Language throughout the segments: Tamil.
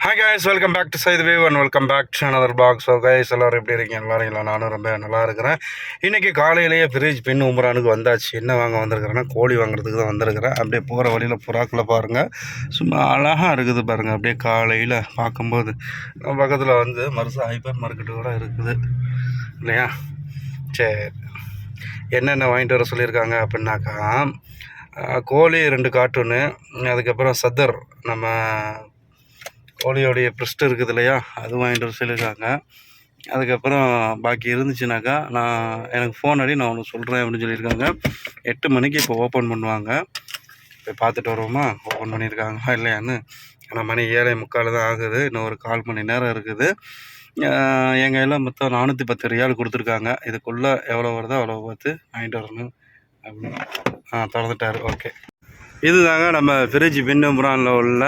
Hi guys welcome back to சைது wave and welcome back to another box so guys எல்லோரும் எப்படி இருக்கீங்க? எல்லாரும் இல்லை நானும் ரொம்ப நல்லா இருக்கிறேன். இன்றைக்கி காலையிலேயே ஃப்ரிட்ஜ் பின் உமரானுக்கு வந்தாச்சு. என்ன வாங்க வந்திருக்கிறேன்னா கோழி வாங்குறதுக்கு தான் வந்திருக்கிறேன். அப்படியே போகிற வழியில் புறாக்களை பாருங்கள் சும்மா அழகாக இருக்குது பாருங்கள் அப்படியே காலையில் பார்க்கும்போது நம்ம பக்கத்தில் வந்து மருசா ஹைப்பர் மார்க்கெட்டு கூட இருக்குது. இல்லையா? சரி. என்னென்ன வாங்கிட்டு வர சொல்லியிருக்காங்க அப்படின்னாக்கா கோழி ரெண்டு கார்ட்டூனு அதுக்கப்புறம் சத்தர் நம்ம கோழியோடைய ப்ரெஸ்ட் இருக்குது இல்லையா? அது வாங்கிட்டு வர சொல்லியிருக்காங்க. அதுக்கப்புறம் பாக்கி இருந்துச்சுனாக்கா நான் எனக்கு ஃபோன் அடி நான் ஒன்று சொல்கிறேன் அப்படின்னு சொல்லியிருக்காங்க. எட்டு மணிக்கு இப்போ ஓப்பன் பண்ணுவாங்க. போய் பார்த்துட்டு வருவோமா? ஓப்பன் பண்ணியிருக்காங்க இல்லையான்னு? ஆனால் மணி ஏழை முக்கால் தான் ஆகுது. இன்னும் ஒரு கால் மணி நேரம் இருக்குது. எங்கள் எல்லாம் கையில் மொத்தம் நானூற்றி பத்து ரியால் கொடுத்துருக்காங்க. இதுக்குள்ளே எவ்வளோ வருதோ அவ்வளோ பார்த்து வாங்கிட்டு வரணும் அப்படின்னு. ஆ திறந்துட்டார். ஓகே இதுதாங்க நம்ம ஃப்ரிட்ஜ் பின்னுபுரானில் உள்ள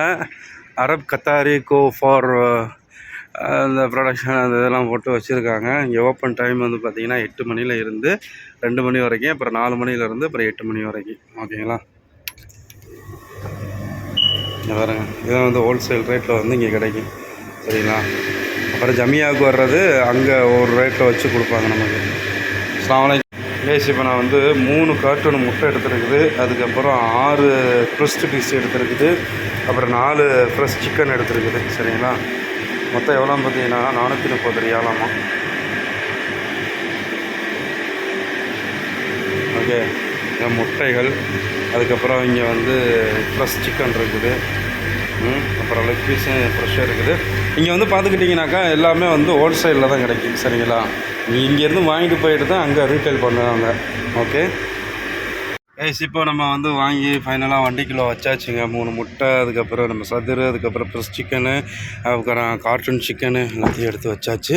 அரப் கத்தாரி கோ ஃபார் அந்த ப்ரொடக்ஷன் அந்த இதெல்லாம் போட்டு வச்சுருக்காங்க. இங்கே ஓப்பன் டைம் வந்து பார்த்திங்கன்னா எட்டு மணியில் இருந்து ரெண்டு மணி வரைக்கும் அப்புறம் நாலு மணிலேருந்து அப்புறம் எட்டு மணி வரைக்கும். ஓகேங்களா? இங்கே பாருங்க. இதெல்லாம் வந்து ஹோல்சேல் ரேட்டில் வந்து இங்கே கிடைக்கும். சரிங்களா? அப்புறம் ஜமியாவுக்கு வர்றது அங்கே ஒரு ரேட்டில் வச்சு கொடுப்பாங்க நமக்கு. அஸ்ஸலாமு கேஸ் இப்போ நான் வந்து மூணு கார்ட்டூன் முட்டை எடுத்துருக்குது. அதுக்கப்புறம் ஆறு க்ரஸ்ட் பீஸ் எடுத்துருக்குது. அப்புறம் நாலு ஃப்ரெஷ் சிக்கன் எடுத்துருக்குது. சரிங்களா? மொத்தம் எவ்வளோன்னு பார்த்தீங்கன்னா நானூற்றி முப்பது ரியாலாமா ஓகே. முட்டைகள். அதுக்கப்புறம் இங்கே வந்து ஃப்ரெஷ் சிக்கன் இருக்குது. ம், அப்புறம் லெக் பீஸும் ஃப்ரெஷ்ஷாக இருக்குது. இங்கே வந்து பார்த்துக்கிட்டிங்கனாக்கா எல்லாமே வந்து ஹோல்சேலில் தான் கிடைக்கும் சரிங்களா? இங்கேருந்து வாங்கிட்டு போயிட்டு தான் அங்கே ரீட்டைல் பண்ணுவாங்க ஓகே ஏஸ் இப்போ நம்ம வந்து வாங்கி ஃபைனலாக வண்டிக்குள்ளே வச்சாச்சுங்க. மூணு முட்டை அதுக்கப்புறம் நம்ம சதுரு அதுக்கப்புறம் ப்ரெஸ் சிக்கனு அதுக்கப்புறம் கார்ட்டூன் சிக்கனு எல்லாத்தையும் எடுத்து வச்சாச்சு.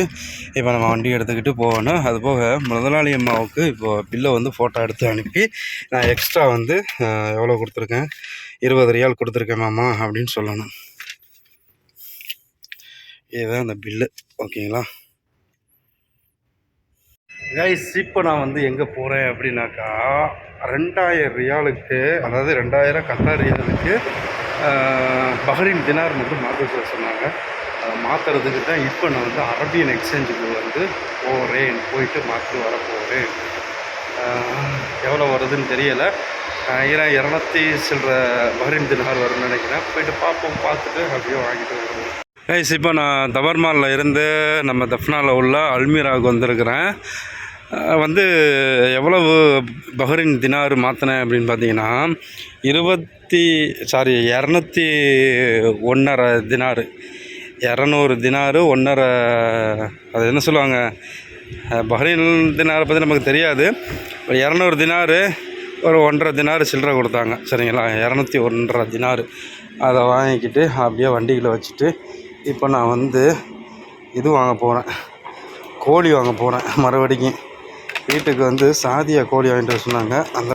இப்போ நம்ம வண்டி எடுத்துக்கிட்டு போகணும். அது போக முதலாளி அம்மாவுக்கு இப்போது பில்லை வந்து ஃபோட்டோ எடுத்து அனுப்பி நான் எக்ஸ்ட்ரா வந்து எவ்வளோ கொடுத்துருக்கேன்? இருபது ரியால் கொடுத்துருக்கேன் மாமா அப்படின்னு சொல்லணும். இதுதான் அந்த பில்லு ஓகேங்களா கைஸ் இப்போ நான் வந்து எங்கே போகிறேன் அப்படின்னாக்கா ரெண்டாயிரம் ரியாலுக்கு அதாவது ரெண்டாயிரம் கத்தார் ரியாலுக்கு ஆஹ், தினார் மட்டும் மாற்ற சொல்ல சொன்னாங்க. அதை மாற்றுறதுக்கு தான் இப்போ நான் வந்து அரபியன் எக்ஸ்சேஞ்சுக்கு வந்து போகிறேன் போயிட்டு மாற்றி வர போகிறேன் எவ்வளோ வருதுன்னு தெரியலை. ஆயிரம் இரநூத்தி சில்லற பஹ்ரைன் தினார் வரும்னு நினைக்கிறேன். போயிட்டு பார்ப்போம் பார்த்துட்டு அப்படியே வாங்கிட்டு வருவோம். கைஸ் இப்போ நான் தவர்மாலில் இருந்து நம்ம தஃப்னாவில் உள்ள அல்மீராவுக்கு வந்திருக்கிறேன். வந்து எவ்வளவு பஹ்ரைன் தினார் மாற்றினேன் அப்படின்னு பார்த்தீங்கன்னா இருபத்தி சாரி இரநூத்தி ஒன்றரை தினாறு இரநூறு தினாரு ஒன்றரை அது என்ன சொல்லுவாங்க? பஹ்ரைன் தினாரை பற்றி நமக்கு தெரியாது. ஒரு இரநூறு தினாரு ஒரு ஒன்றரை தினார் சில்லறை கொடுத்தாங்க. சரிங்களா? இரநூத்தி ஒன்றரை தினார். அதை வாங்கிக்கிட்டு அப்படியே வண்டியில் வச்சுட்டு இப்போ நான் வந்து இது வாங்க போகிறேன் கோழி வாங்க போகிறேன் மறுபடிக்கும். வீட்டுக்கு வந்து சாதியா கோழி வாங்கிட்டு வர சொன்னாங்க. அந்த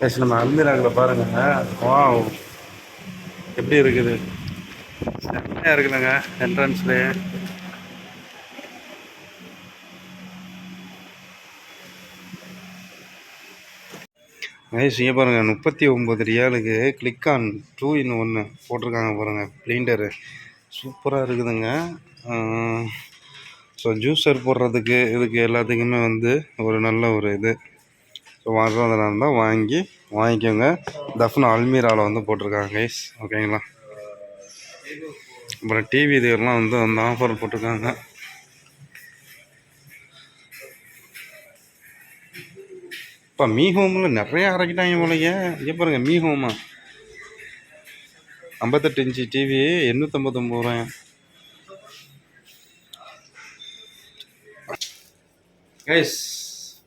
பேசி நம்ம அல்மிராக்கில் பாருங்கள் வா எப்படி இருக்குது? செம்மையாக இருக்குதுங்க என்ட்ரன்ஸ்லேயே கைஸ் இங்கே பாருங்கள் முப்பத்தி ஒம்பது ரியாலுக்கு கிளிக் ஆன் டூ இன் ஒன்று போட்டிருக்காங்க பாருங்கள் பிளிண்டரு. சூப்பராக இருக்குதுங்க. ஸோ ஜூஸர் போடுறதுக்கு இதுக்கு எல்லாத்துக்குமே வந்து ஒரு நல்ல ஒரு இது. ஸோ வர்றதுனால இருந்தால் வாங்கி வாங்கிக்கோங்க. தஃப்னா அல்மீராவில் வந்து போட்டிருக்காங்க கைஸ் ஓகேங்களா அப்புறம் டிவி இதுலாம் வந்து அந்த ஆஃபர் போட்டிருக்காங்க. இப்போ மீ ஹோமில் நிறைய இறக்கிட்டாங்க போலங்க இங்கே பாருங்க மீ ஹோமா ஐம்பத்தெட்டு இன்ச்சு டிவி எண்ணூற்றம்பத்தொம்பது ரூபாய். கைஸ்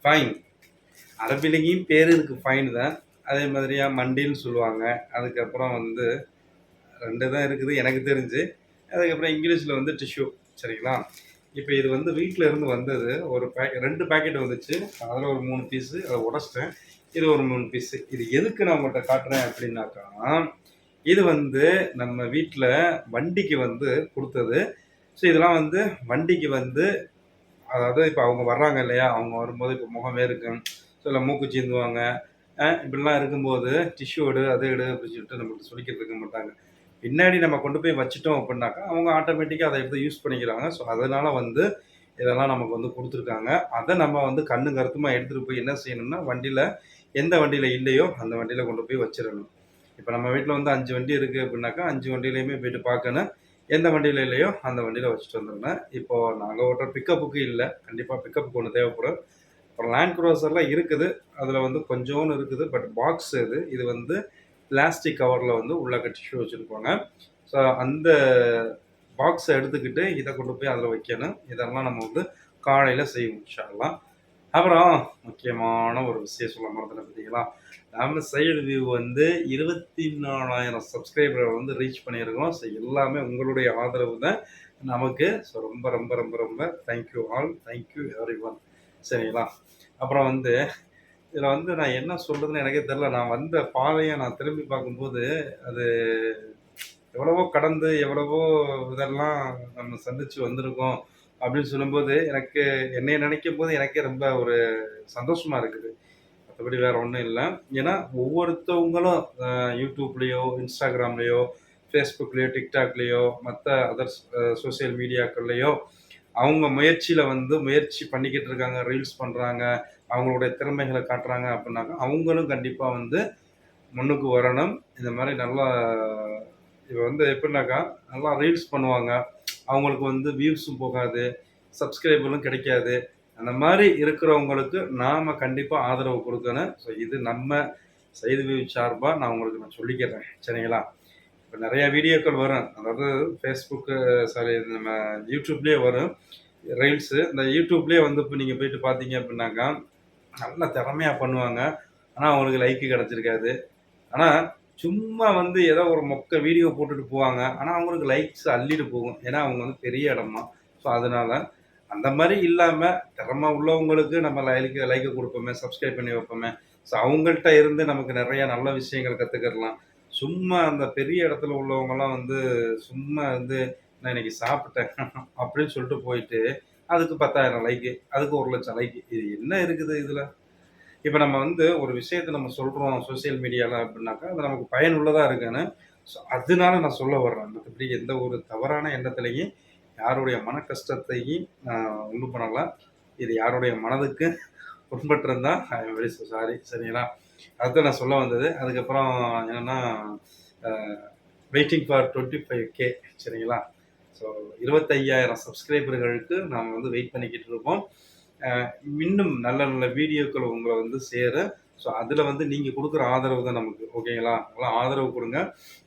ஃபைன் அரபிலையும் பேர் இருக்குது ஃபைன் தான். அதே மாதிரியா மண்டின்னு சொல்லுவாங்க. அதுக்கப்புறம் வந்து ரெண்டு தான் இருக்குது எனக்கு தெரிஞ்சு. அதுக்கப்புறம் இங்கிலீஷில் வந்து டிஷ்யூ சரிங்களா? இப்போ இது வந்து வீட்டில் இருந்து வந்தது. ஒரு பேக் ரெண்டு பேக்கெட் வந்துச்சு. அதில் ஒரு மூணு பீஸு அதை உடச்சிட்டேன். இது ஒரு மூணு பீஸு இது எதுக்கு நான் உங்கள்கிட்ட காட்டுறேன் அப்படின்னாக்கா இது வந்து நம்ம வீட்டில் வண்டிக்கு வந்து கொடுத்தது. ஸோ இதெல்லாம் வந்து வண்டிக்கு வந்து அதாவது இப்போ அவங்க வர்றாங்க இல்லையா? அவங்க வரும்போது இப்போ முகம் இருக்கும் சில மூக்கு சீந்துவாங்க. இப்படிலாம் இருக்கும்போது டிஷ்யூ எடு அது எடு அப்படின்னு சொல்லிட்டு நம்மளுக்கு சொல்லிக்கிட்டு இருக்க மாட்டாங்க. பின்னாடி நம்ம கொண்டு போய் வச்சுட்டோம் அப்படின்னாக்கா அவங்க ஆட்டோமேட்டிக்காக அதை எடுத்து யூஸ் பண்ணிக்கிறாங்க. ஸோ அதனால் வந்து இதெல்லாம் நமக்கு வந்து கொடுத்துருக்காங்க. அதை நம்ம வந்து கண்ணு கருத்துமாக எடுத்துகிட்டு போய் என்ன செய்யணும்னா வண்டியில் எந்த வண்டியில் இல்லையோ அந்த வண்டியில் கொண்டு போய் வச்சிடணும். இப்போ நம்ம வீட்டில் வந்து அஞ்சு வண்டி இருக்குது அப்படின்னாக்கா அஞ்சு வண்டியிலையுமே போயிட்டு பார்க்கணும். எந்த வண்டியில் இல்லையோ அந்த வண்டியில் வச்சுட்டு வந்துருந்தேன் இப்போது நாங்கள் ஓட்டுற பிக்கப்புக்கு இல்லை. கண்டிப்பாக பிக்கப்புக்கு ஒன்று தேவைப்படும். அப்புறம் லேண்ட் க்ரோசர்லாம் இருக்குது. அதில் வந்து கொஞ்சோன்னு இருக்குது. பட் பாக்ஸ் இது. இது வந்து பிளாஸ்டிக் கவரில் வந்து உள்ள கட்டி வச்சுருப்பாங்க. ஸோ அந்த பாக்ஸை எடுத்துக்கிட்டு இதை கொண்டு போய் அதில் வைக்கணும். இதெல்லாம் நம்ம வந்து காலையில் செய்வோம் ஷாலாம் அப்புறம் முக்கியமான ஒரு விஷயம் சொல்ல மரத்தில் பார்த்தீங்களா? நம்ம சைடு வியூ வந்து இருபத்தி நாலாயிரம் சப்ஸ்கிரைபரை வந்து ரீச் பண்ணியிருக்கோம். ஸோ எல்லாமே உங்களுடைய ஆதரவு தான் நமக்கு. ஸோ ரொம்ப ரொம்ப ரொம்ப ரொம்ப thank you all thank you everyone சரிங்களா? அப்புறம் வந்து இதில் வந்து நான் என்ன சொல்கிறதுன்னு எனக்கே தெரில நான் வந்த பாதையை நான் திரும்பி பார்க்கும்போது அது எவ்வளவோ கடந்து எவ்வளவோ இதெல்லாம் நம்ம சந்தித்து வந்திருக்கோம். அப்படின்னு சொல்லும்போது எனக்கு என்னைய நினைக்கும் போது எனக்கே ரொம்ப ஒரு சந்தோஷமா இருக்குது. மற்றபடி வேற ஒன்றும் இல்லை. ஏன்னா ஒவ்வொருத்தவங்களும் யூடியூப்லேயோ இன்ஸ்டாகிராம்லேயோ ஃபேஸ்புக்லேயோ டிக்டாக்லேயோ மற்ற அதர் சோஷியல் மீடியாக்கள்லேயோ அவங்க முயற்சியில் வந்து முயற்சி பண்ணிக்கிட்டு இருக்காங்க ரீல்ஸ் பண்ணுறாங்க அவங்களுடைய திறமைகளை காட்டுறாங்க அப்படின்னாக்கா அவங்களும் கண்டிப்பாக வந்து முன்னுக்கு வரணும். இந்த மாதிரி நல்லா இப்போ வந்து எப்படின்னாக்கா நல்லா ரீல்ஸ் பண்ணுவாங்க. அவங்களுக்கு வந்து வியூஸும் போகாது சப்ஸ்கிரைபரும் கிடைக்காது. அந்த மாதிரி இருக்கிறவங்களுக்கு நாம் கண்டிப்பாக ஆதரவு கொடுக்கணும். ஸோ இது நம்ம செய்தி வியூ சார்பாக நான் உங்களுக்கு நான் சொல்லிக்கிறேன். சரிங்களா? இப்போ நிறையா வீடியோக்கள் வரும். அதாவது ஃபேஸ்புக்கு சாரி நம்ம யூடியூப்லேயே வரும். ரீல்ஸு இந்த யூடியூப்லேயே வந்து இப்போ நீங்கள் போயிட்டு பார்த்தீங்க அப்படின்னாக்கா நல்ல திறமையாக பண்ணுவாங்க. ஆனால் அவங்களுக்கு லைக்கு கிடச்சிருக்காது. ஆனால் சும்மா வந்து ஏதோ ஒரு மொக்க வீடியோ போட்டுட்டு போவாங்க. ஆனால் அவங்களுக்கு லைக்ஸ் அள்ளிட்டு போகும். ஏன்னா அவங்க வந்து பெரிய இடமா ஸோ அதனால அந்த மாதிரி இல்லாமல் திறமை உள்ளவங்களுக்கு நம்ம லைக்கு லைக்கை கொடுப்போமே சப்ஸ்கிரைப் பண்ணி வைப்போமே. ஸோ அவங்கள்ட்ட இருந்து நமக்கு நிறைய நல்ல விஷயங்கள் கற்றுக்கிடலாம் சும்மா அந்த பெரிய இடத்துல உள்ளவங்கலாம் வந்து சும்மா வந்து நான் இன்னைக்கு சாப்பிட்டேன் அப்படின்னு சொல்லிட்டு போயிட்டு அதுக்கு பத்தாயிரம் லைக்கு அதுக்கு ஒரு லட்சம் லைக்கு இது என்ன இருக்குது இதில்? இப்போ நம்ம வந்து ஒரு விஷயத்தை நம்ம சொல்கிறோம் சோஷியல் மீடியாவில் அப்படின்னாக்கா அது நமக்கு பயனுள்ளதாக இருக்குன்னு ஸோ அதனால நான் சொல்ல வர்றேன். மற்றபடி எந்த ஒரு தவறான எண்ணத்துலையும் யாருடைய மன கஷ்டத்தையும் நான் ஒன்றும் பண்ணலாம் இது யாருடைய மனதுக்கு புண்பட்டிருந்தா ஐ எம் வெரி சாரி சரிங்களா? அதுதான் நான் சொல்ல வந்தது. அதுக்கப்புறம் என்னென்னா waiting for twenty five K சரிங்களா? ஸோ இருபத்தையாயிரம் சப்ஸ்கிரைபர்களுக்கு நாம் வந்து வெயிட் பண்ணிக்கிட்டு இருக்கோம். இன்னும் நல்ல நல்ல வீடியோக்கள் உங்களை வந்து சேர ஸோ அதில் வந்து நீங்கள் கொடுக்குற ஆதரவு தான் நமக்கு ஓகேங்களா? நல்லா ஆதரவு கொடுங்க.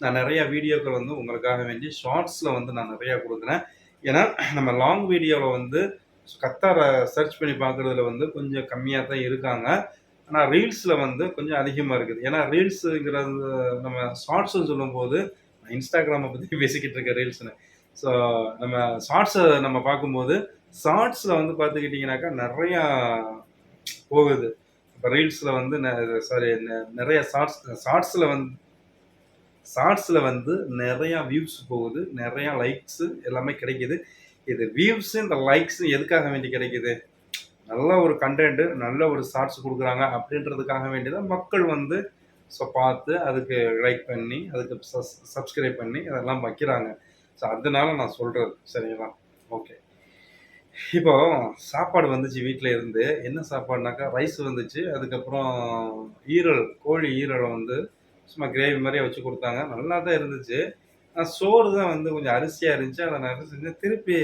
நான் நிறையா வீடியோக்கள் வந்து உங்களுக்காக வேண்டி ஷார்ட்ஸில் வந்து நான் நிறையா கொடுக்குறேன். ஏன்னா நம்ம லாங் வீடியோவில் வந்து கத்தாரை சர்ச் பண்ணி பார்க்குறதுல வந்து கொஞ்சம் கம்மியாக தான் இருக்காங்க. ஆனால் ரீல்ஸில் வந்து கொஞ்சம் அதிகமாக இருக்குது. ஏன்னா ரீல்ஸுங்கிறது நம்ம ஷார்ட்ஸ்னு சொல்லும்போது நான் இன்ஸ்டாகிராமை பற்றி பேசிக்கிட்டு இருக்கேன் ரீல்ஸ்னு ஸோ நம்ம ஷார்ட்ஸை நம்ம பார்க்கும்போது ஷார்ட்ஸில் வந்து பார்த்துக்கிட்டிங்கனாக்கா நிறையா போகுது. இப்போ ரீல்ஸில் வந்து சாரி நிறைய ஷார்ட்ஸ் ஷார்ட்ஸில் வந்து ஷார்ட்ஸில் வந்து நிறையா வியூஸ் போகுது. நிறையா லைக்ஸு எல்லாமே கிடைக்குது. இது வியூஸு இந்த லைக்ஸு எதுக்காக வேண்டி கிடைக்குது? நல்ல ஒரு கண்டென்ட்டு நல்ல ஒரு ஷார்ட்ஸ் கொடுக்குறாங்க அப்படின்றதுக்காக வேண்டி தான் மக்கள் வந்து ஸோ பார்த்து அதுக்கு லைக் பண்ணி அதுக்கு சப்ஸ்கிரைப் பண்ணி அதெல்லாம் வைக்கிறாங்க. ஸோ அதனால நான் சொல்கிறது சரிங்களா? ஓகே இப்போ சாப்பாடு வந்துச்சு வீட்டில் இருந்து. என்ன சாப்பாடுனாக்கா ரைஸ் வந்துச்சு. அதுக்கப்புறம் ஈரல் கோழி ஈரலை வந்து சும்மா கிரேவி மாதிரியே வச்சு கொடுத்தாங்க. நல்லா தான் இருந்துச்சு. ஆனால் சோறு தான் வந்து கொஞ்சம் அரிசியாக இருந்துச்சு. அதை நான் செஞ்சேன் திருப்பி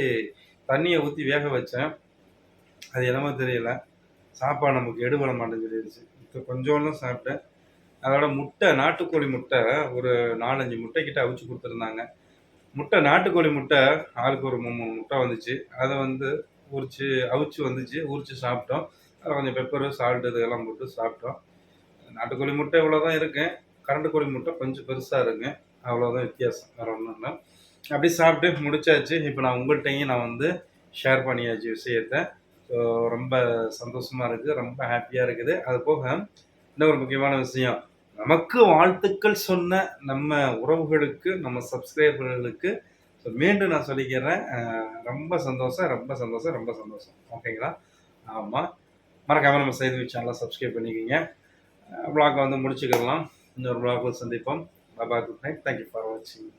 தண்ணியை ஊற்றி வேக வச்சேன். அது என்னமோ தெரியல. சாப்பாடு நமக்கு எடுபட மாட்டேங்குது இப்போ கொஞ்சோண்டு சாப்பிட்டேன். அதோட முட்டை நாட்டுக்கோழி முட்டை ஒரு நாலஞ்சு முட்டை கிட்ட அவிச்சு கொடுத்துருந்தாங்க. முட்டை நாட்டுக்கோழி முட்டை ஆளுக்கு ஒரு மூணு முட்டை வந்துச்சு. அதை வந்து உரிச்சு அவிச்சு வந்துச்சு. உரிச்சு சாப்பிட்டோம். அதில் கொஞ்சம் பெப்பரு சால்ட்டு இதெல்லாம் போட்டு சாப்பிட்டோம். நாட்டுக்கோழி முட்டை இவ்வளோ தான் இருக்கு. கரண்டு கோழி முட்டை கொஞ்சம் பெருசாக இருக்குது அவ்வளோதான் வித்தியாசம். வேறு ஒன்றும் இல்லை. அப்படி சாப்பிட்டு முடிச்சாச்சு. இப்போ நான் உங்கள்கிட்டையும் நான் வந்து ஷேர் பண்ணியாச்சு விஷயத்த. ஸோ ரொம்ப சந்தோஷமாக இருக்குது ரொம்ப ஹாப்பியாக இருக்குது. அது போக இன்னொரு முக்கியமான விஷயம். நமக்கு வாழ்த்துக்கள் சொன்ன நம்ம உறவுகளுக்கு நம்ம சப்ஸ்கிரைபர்களுக்கு. ஸோ மீண்டும் நான் சொல்லிக்கிறேன். ரொம்ப சந்தோஷம் ரொம்ப சந்தோஷம் ரொம்ப சந்தோஷம். ஓகேங்களா? ஆமாம் மறக்காமல் நம்ம செய்தி சேனலை சப்ஸ்கிரைப் பண்ணிக்கோங்க. ப்ளாக் வந்து முடிச்சுக்கலாம். இன்னொரு ப்ளாகில் சந்திப்போம். Baba good night thank you for வாட்சிங்